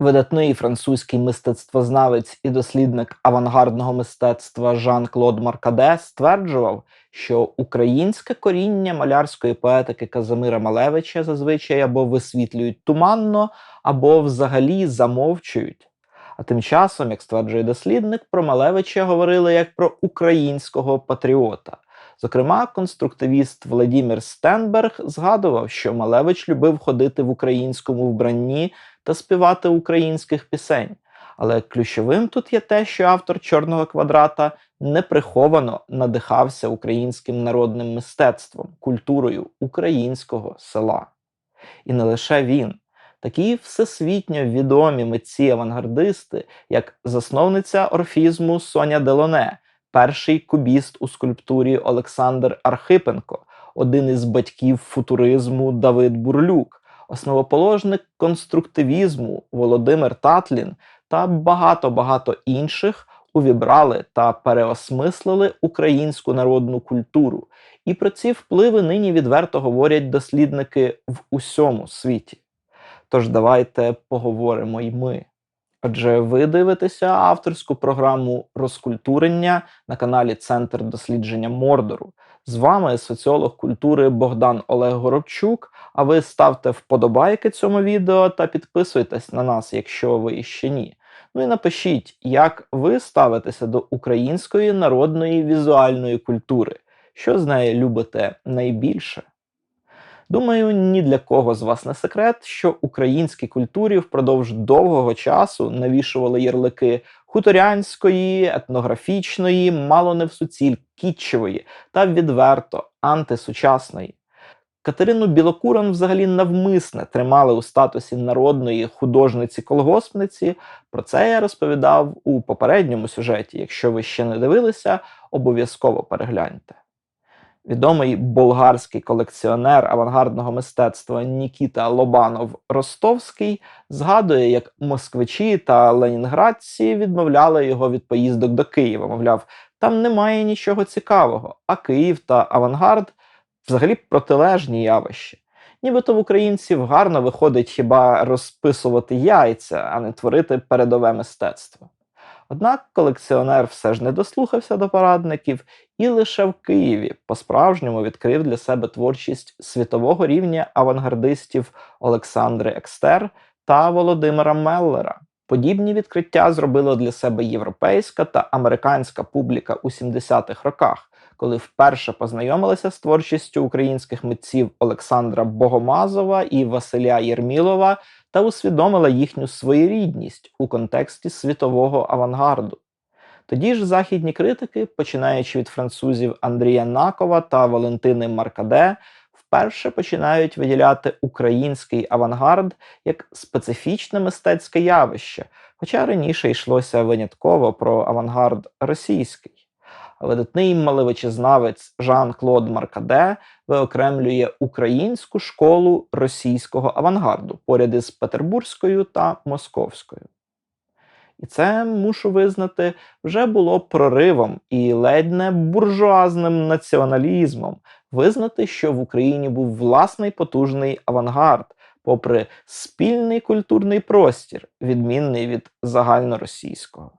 Видатний французький мистецтвознавець і дослідник авангардного мистецтва Жан-Клод Маркаде стверджував, що українське коріння малярської поетики Казимира Малевича зазвичай або висвітлюють туманно, або взагалі замовчують. А тим часом, як стверджує дослідник, про Малевича говорили як про українського патріота. Зокрема, конструктивіст Владімір Стенберг згадував, що Малевич любив ходити в українському вбранні та співати українських пісень. Але ключовим тут є те, що автор чорного квадрата неприховано надихався українським народним мистецтвом, культурою українського села. І не лише він. Такі всесвітньо відомі митці-авангардисти, як засновниця орфізму Соня Делоне, перший кубіст у скульптурі Олександр Архипенко, один із батьків футуризму Давид Бурлюк, основоположник конструктивізму Володимир Татлін та багато-багато інших увібрали та переосмислили українську народну культуру. І про ці впливи нині відверто говорять дослідники в усьому світі. Тож давайте поговоримо й ми. Отже, ви дивитеся авторську програму розкультурення на каналі Центр дослідження Мордору. З вами соціолог культури Богдан Олег Горобчук. А ви ставте вподобайки цьому відео та підписуйтесь на нас, якщо ви ще ні. Ну і напишіть, як ви ставитеся до української народної візуальної культури, що з неї любите найбільше. Думаю, ні для кого з вас не секрет, що українській культурі впродовж довгого часу навішували ярлики хуторянської, етнографічної, мало не в суціль кітчевої та відверто антисучасної. Катерину Білокуран взагалі навмисне тримали у статусі народної художниці-колгоспниці. Про це я розповідав у попередньому сюжеті. Якщо ви ще не дивилися, обов'язково перегляньте. Відомий болгарський колекціонер авангардного мистецтва Нікіта Лобанов Ростовський згадує, як москвичі та ленінградці відмовляли його від поїздок до Києва. Мовляв, там немає нічого цікавого, а Київ та авангард взагалі протилежні явища. Нібито в українців гарно виходить хіба розписувати яйця, а не творити передове мистецтво. Однак колекціонер все ж не дослухався до порадників і лише в Києві по-справжньому відкрив для себе творчість світового рівня авангардистів Олександри Екстер та Володимира Меллера. Подібні відкриття зробила для себе європейська та американська публіка у 70-х роках, коли вперше познайомилися з творчістю українських митців Олександра Богомазова і Василя Єрмілова та усвідомила їхню своєрідність у контексті світового авангарду. Тоді ж західні критики, починаючи від французів Андрія Накова та Валентини Маркаде, вперше починають виділяти український авангард як специфічне мистецьке явище, хоча раніше йшлося винятково про авангард російський. Видатний малевичезнавець Жан-Клод Маркаде виокремлює українську школу російського авангарду поряд із Петербурзькою та Московською. І це, мушу визнати, вже було проривом і ледь не буржуазним націоналізмом визнати, що в Україні був власний потужний авангард, попри спільний культурний простір, відмінний від загальноросійського.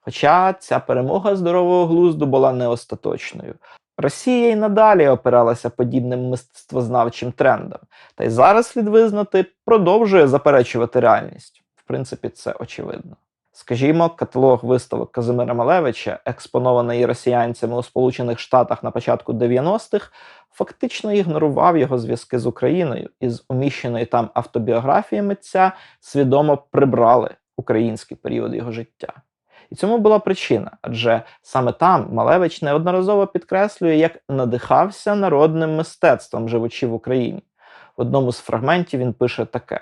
Хоча ця перемога здорового глузду була не остаточною. Росія й надалі опиралася подібним мистецтвознавчим трендам, та й зараз слід визнати, продовжує заперечувати реальність. В принципі, це очевидно. Скажімо, каталог виставок Казимира Малевича, експонований росіянцями у Сполучених Штатах на початку 90-х, фактично ігнорував його зв'язки з Україною і з уміщеної там автобіографії митця свідомо прибрали український період його життя. І цьому була причина, адже саме там Малевич неодноразово підкреслює, як надихався народним мистецтвом, живучи в Україні. В одному з фрагментів він пише таке: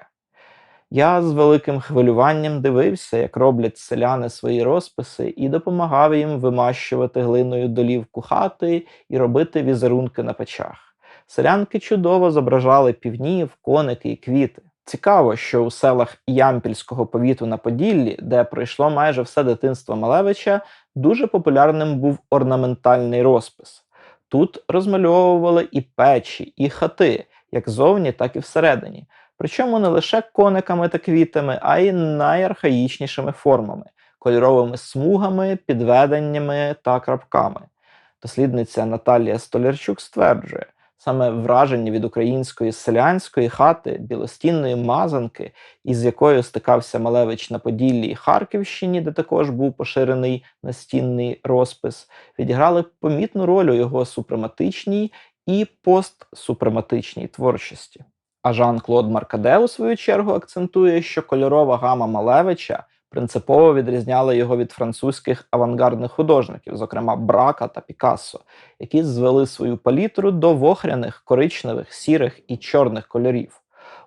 Я з великим хвилюванням дивився, як роблять селяни свої розписи, і допомагав їм вимащувати глиною долівку хати і робити візерунки на печах. Селянки чудово зображали півнів, коники і квіти. Цікаво, що у селах Ямпільського повіту на Поділлі, де пройшло майже все дитинство Малевича, дуже популярним був орнаментальний розпис. Тут розмальовували і печі, і хати, як зовні, так і всередині. Причому не лише кониками та квітами, а й найархаїчнішими формами, кольоровими смугами, підведеннями та крапками. Дослідниця Наталія Столярчук стверджує, саме враження від української селянської хати, білостінної мазанки, із якою стикався Малевич на Поділлі і Харківщині, де також був поширений настінний розпис, відіграли помітну роль у його супрематичній і постсупрематичній творчості. А Жан-Клод Маркаде, у свою чергу, акцентує, що кольорова гама Малевича принципово відрізняла його від французьких авангардних художників, зокрема Брака та Пікассо, які звели свою палітру до вохряних, коричневих, сірих і чорних кольорів.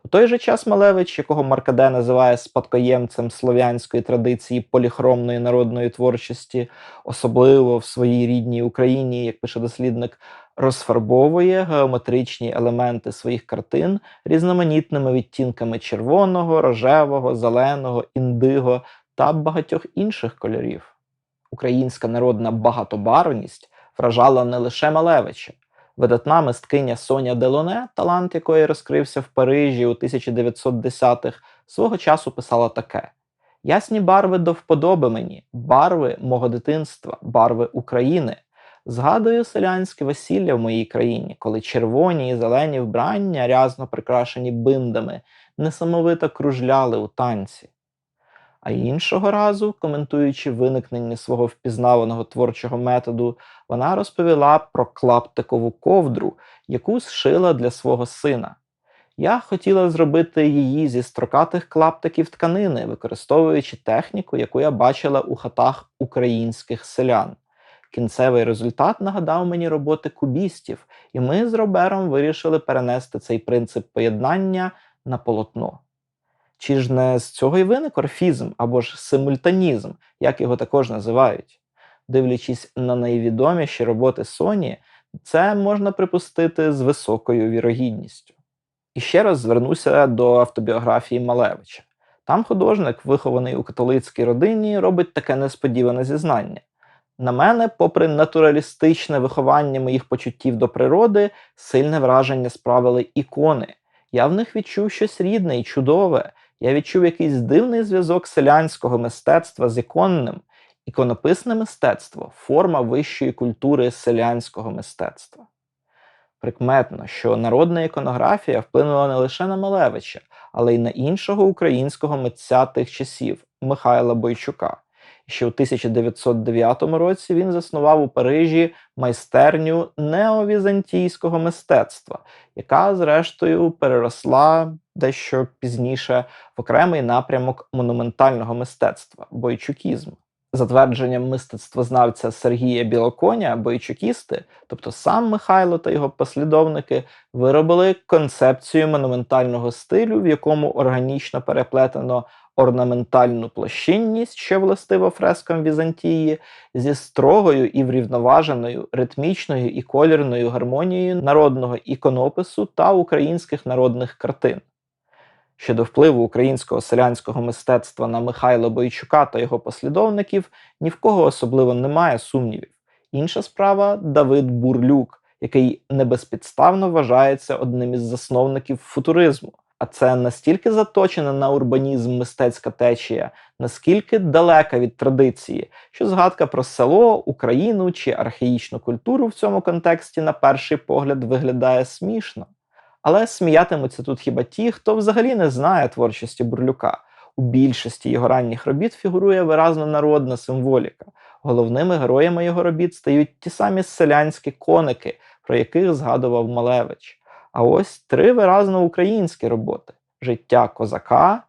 У той же час Малевич, якого Маркаде називає спадкоємцем слов'янської традиції поліхромної народної творчості, особливо в своїй рідній Україні, як пише дослідник, розфарбовує геометричні елементи своїх картин різноманітними відтінками червоного, рожевого, зеленого, індиго та багатьох інших кольорів. Українська народна багатобарвність вражала не лише Малевича. Видатна мисткиня Соня Делоне, талант якої розкрився в Парижі у 1910-х, свого часу писала таке: Ясні барви до вподоби мені, барви мого дитинства, барви України. Згадую селянське весілля в моїй країні, коли червоні і зелені вбрання, рязно прикрашені биндами, несамовито кружляли у танці. А іншого разу, коментуючи виникнення свого впізнаваного творчого методу, вона розповіла про клаптикову ковдру, яку зшила для свого сина. Я хотіла зробити її зі строкатих клаптиків тканини, використовуючи техніку, яку я бачила у хатах українських селян. Кінцевий результат нагадав мені роботи кубістів, і ми з Робером вирішили перенести цей принцип поєднання на полотно. Чи ж не з цього й виник орфізм або ж симультанізм, як його також називають? Дивлячись на найвідоміші роботи Соні, це можна припустити з високою вірогідністю. І ще раз звернуся до автобіографії Малевича. Там художник, вихований у католицькій родині, робить таке несподіване зізнання. На мене, попри натуралістичне виховання моїх почуттів до природи, сильне враження справили ікони. Я в них відчув щось рідне і чудове. Я відчув якийсь дивний зв'язок селянського мистецтва з іконним, іконописне мистецтво форма вищої культури селянського мистецтва. Прикметно, що народна іконографія вплинула не лише на Малевича, але й на іншого українського митця тих часів Михайла Бойчука. Ще у 1909 році він заснував у Парижі майстерню неовізантійського мистецтва, яка, зрештою, переросла дещо пізніше в окремий напрямок монументального мистецтва бойчукізм. За твердженням мистецтвознавця Сергія Білоконя, бойчукісти, тобто сам Михайло та його послідовники, виробили концепцію монументального стилю, в якому органічно переплетено орнаментальну площинність, що властиво фрескам Візантії, зі строгою і врівноваженою ритмічною і колірною гармонією народного іконопису та українських народних картин. Щодо впливу українського селянського мистецтва на Михайла Бойчука та його послідовників, ні в кого особливо немає сумнівів. Інша справа Давид Бурлюк, який небезпідставно вважається одним із засновників футуризму. А це настільки заточена на урбанізм мистецька течія, наскільки далека від традиції, що згадка про село, Україну чи архаїчну культуру в цьому контексті на перший погляд виглядає смішно. Але сміятимуться тут хіба ті, хто взагалі не знає творчості Бурлюка. У більшості його ранніх робіт фігурує виразно народна символіка. Головними героями його робіт стають ті самі селянські коники, про яких згадував Малевич. А ось три виразно українські роботи: життя козака,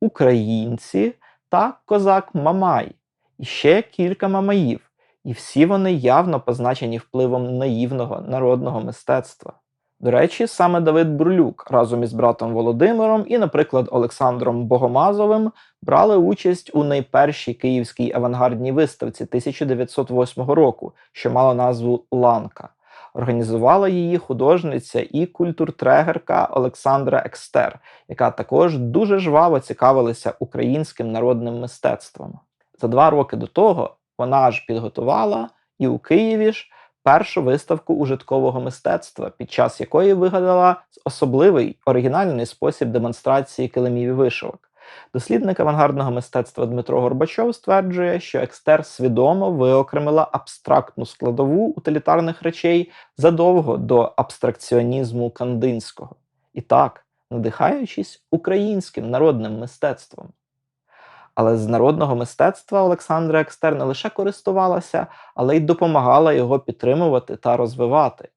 українці та козак Мамай, і ще кілька мамаїв. І всі вони явно позначені впливом наївного народного мистецтва. До речі, саме Давид Бурлюк разом із братом Володимиром і, наприклад, Олександром Богомазовим брали участь у найпершій київській авангардній виставці 1908 року, що мала назву Ланка. Організувала її художниця і культуртрегерка Олександра Екстер, яка також дуже жваво цікавилася українським народним мистецтвом. За два роки до того вона ж підготувала і у Києві ж першу виставку ужиткового мистецтва, під час якої вигадала особливий оригінальний спосіб демонстрації килимів і вишивок. Дослідник авангардного мистецтва Дмитро Горбачов стверджує, що екстер свідомо виокремила абстрактну складову утилітарних речей задовго до абстракціонізму Кандинського. І так, надихаючись українським народним мистецтвом. Але з народного мистецтва Олександра Екстер не лише користувалася, але й допомагала його підтримувати та розвивати.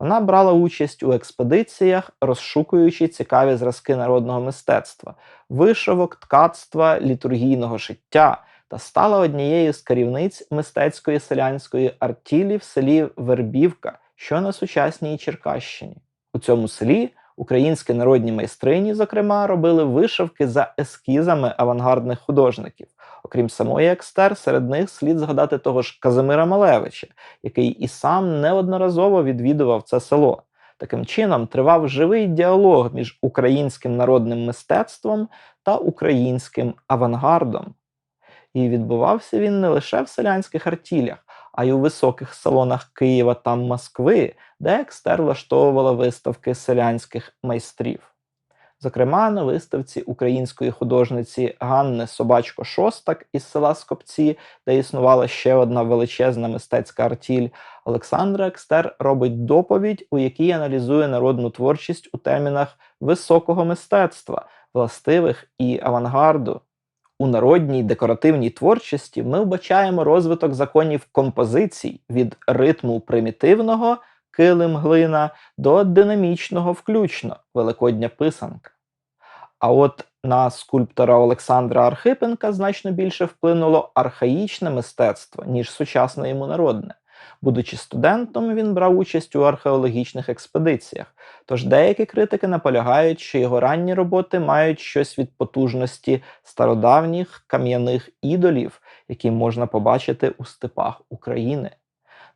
Вона брала участь у експедиціях, розшукуючи цікаві зразки народного мистецтва, вишивок, ткацтва, літургійного шиття та стала однією з керівниць мистецької селянської артілі в селі Вербівка, що на сучасній Черкащині. У цьому селі українські народні майстрині, зокрема, робили вишивки за ескізами авангардних художників. Окрім самої екстер, серед них слід згадати того ж Казимира Малевича, який і сам неодноразово відвідував це село. Таким чином тривав живий діалог між українським народним мистецтвом та українським авангардом. І відбувався він не лише в селянських артілях, а й у високих салонах Києва та Москви, де екстер влаштовувала виставки селянських майстрів. Зокрема, на виставці української художниці Ганни Собачко Шостак із села Скопці, де існувала ще одна величезна мистецька артіль, Олександра Екстер робить доповідь, у якій аналізує народну творчість у термінах високого мистецтва, властивих і авангарду. У народній декоративній творчості ми вбачаємо розвиток законів композицій від ритму примітивного килим глина до динамічного включно великодня писанка. А от на скульптора Олександра Архипенка значно більше вплинуло архаїчне мистецтво, ніж сучасне йому народне. Будучи студентом, він брав участь у археологічних експедиціях, тож деякі критики наполягають, що його ранні роботи мають щось від потужності стародавніх кам'яних ідолів, які можна побачити у степах України.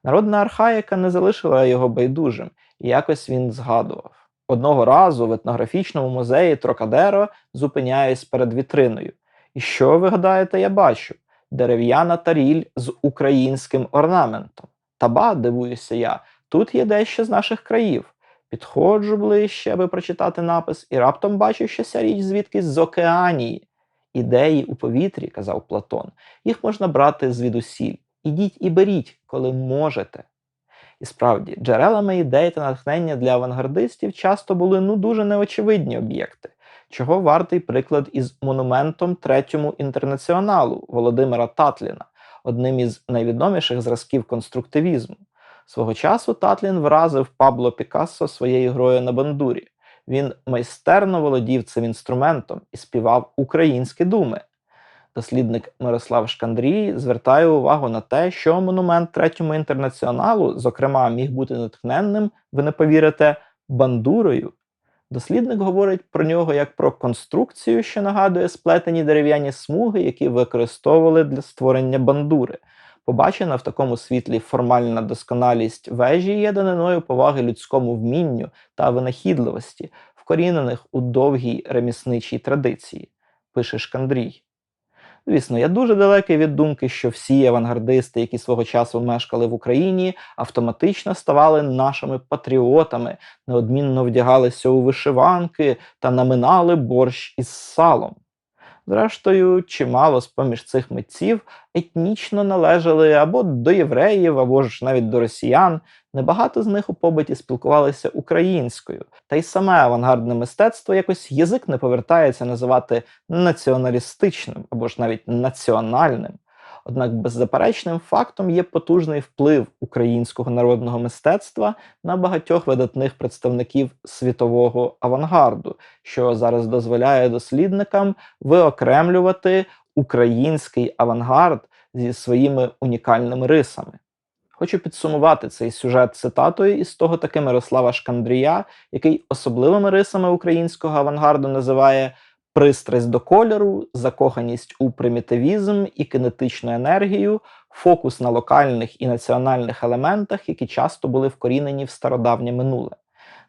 Народна архаїка не залишила його байдужим, і якось він згадував. Одного разу в етнографічному музеї Трокадеро зупиняюсь перед вітриною. І що ви гадаєте, я бачу? Дерев'яна таріль з українським орнаментом. Таба, дивуюся я, тут є дещо з наших країв. Підходжу ближче, аби прочитати напис, і раптом бачу, що ця річ звідкись з океанії. Ідеї у повітрі, казав Платон, їх можна брати звідусіль. Ідіть і беріть, коли можете. І справді, джерелами ідей та натхнення для авангардистів часто були ну дуже неочевидні об'єкти, чого вартий приклад із монументом третьому інтернаціоналу Володимира Татліна, одним із найвідоміших зразків конструктивізму. Свого часу Татлін вразив Пабло Пікассо своєю грою на бандурі. Він майстерно володів цим інструментом і співав українські думи. Дослідник Мирослав Шкандрій звертає увагу на те, що монумент третьому інтернаціоналу, зокрема, міг бути натхненним, ви не повірите, бандурою. Дослідник говорить про нього як про конструкцію, що нагадує сплетені дерев'яні смуги, які використовували для створення бандури. Побачена в такому світлі формальна досконалість вежі є даниною поваги людському вмінню та винахідливості, вкорінених у довгій ремісничій традиції, пише Шкандрій. Звісно, я дуже далекий від думки, що всі авангардисти, які свого часу мешкали в Україні, автоматично ставали нашими патріотами, неодмінно вдягалися у вишиванки та наминали борщ із салом. Зрештою, чимало з поміж цих митців етнічно належали або до євреїв, або ж навіть до росіян. Небагато з них у побиті спілкувалися українською, та й саме авангардне мистецтво якось язик не повертається називати націоналістичним або ж навіть національним. Однак беззаперечним фактом є потужний вплив українського народного мистецтва на багатьох видатних представників світового авангарду, що зараз дозволяє дослідникам виокремлювати український авангард зі своїми унікальними рисами. Хочу підсумувати цей сюжет цитатою із того таки Мирослава Шкандрія, який особливими рисами українського авангарду називає пристрасть до кольору, закоханість у примітивізм і кинетичну енергію, фокус на локальних і національних елементах, які часто були вкорінені в стародавнє минуле.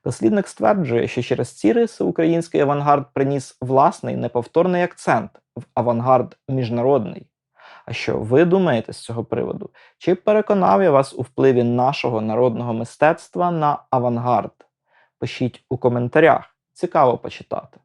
Дослідник стверджує, що через ці риси український авангард приніс власний неповторний акцент в авангард міжнародний. А що ви думаєте з цього приводу? Чи переконав я вас у впливі нашого народного мистецтва на авангард? Пишіть у коментарях, цікаво почитати.